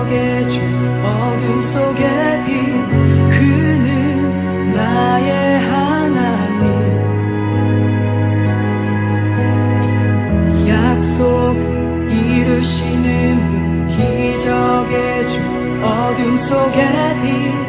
기적의 주 어둠 속에 빛 그는 나의 하나님. 약속을 이루시는 기적의 주 어둠 속에 빛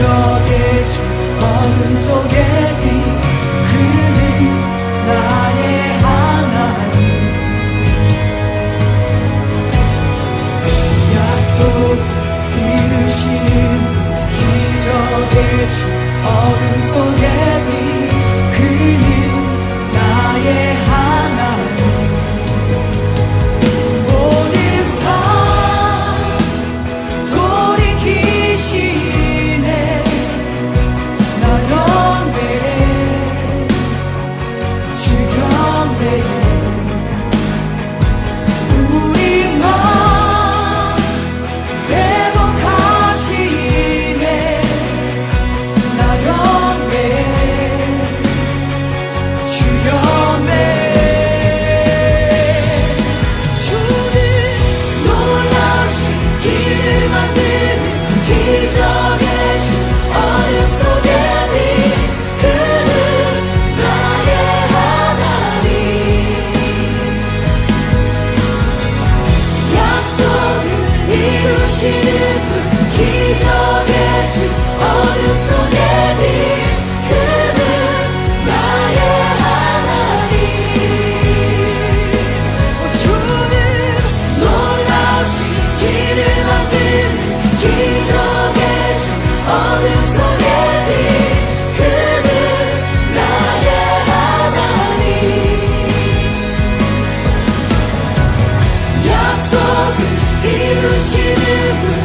기적의 주 어둠 속에 빛 그는 나의 하나님. 약속 이루시는 기적의 주 어둠 속에 빛 주시는 기적의 주 어둠 속에 you